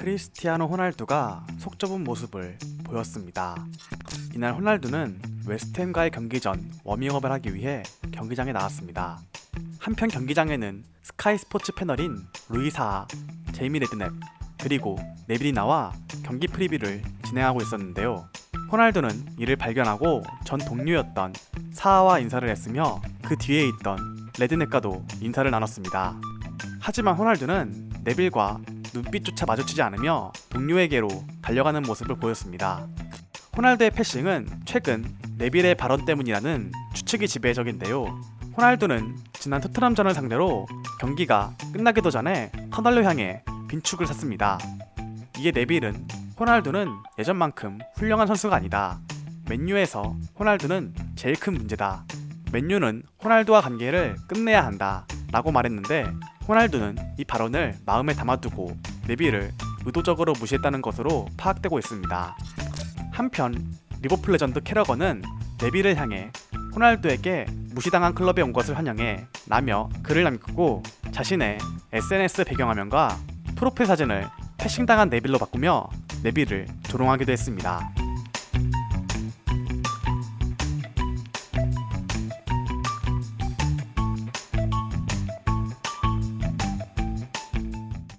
크리스티아노 호날두가 속 좁은 모습을 보였습니다. 이날 호날두는 웨스트햄과의 경기 전 워밍업을 하기 위해 경기장에 나왔습니다. 한편 경기장에는 스카이 스포츠 패널인 루이사, 제이미 레드넵, 그리고 네빌이 나와 경기 프리뷰를 진행하고 있었는데요. 호날두는 이를 발견하고 전 동료였던 사아와 인사를 했으며 그 뒤에 있던 레드넵과도 인사를 나눴습니다. 하지만 호날두는 네빌과 눈빛조차 마주치지 않으며 동료에게로 달려가는 모습을 보였습니다. 호날두의 패싱은 최근 네빌의 발언 때문이라는 추측이 지배적인데요. 호날두는 지난 토트넘전을 상대로 경기가 끝나기도 전에 터널로 향해 빈축을 샀습니다. 이에 네빌은 호날두는 예전만큼 훌륭한 선수가 아니다. 맨유에서 호날두는 제일 큰 문제다. 맨유는 호날두와 관계를 끝내야 한다. 라고 말했는데 호날두는 이 발언을 마음에 담아두고 네빌을 의도적으로 무시했다는 것으로 파악되고 있습니다. 한편 리버풀 레전드 캐러건은 네빌을 향해 호날두에게 무시당한 클럽에 온 것을 환영해 라며 글을 남기고 자신의 SNS 배경화면과 프로필 사진을 패싱당한 네빌로 바꾸며 네빌을 조롱하기도 했습니다.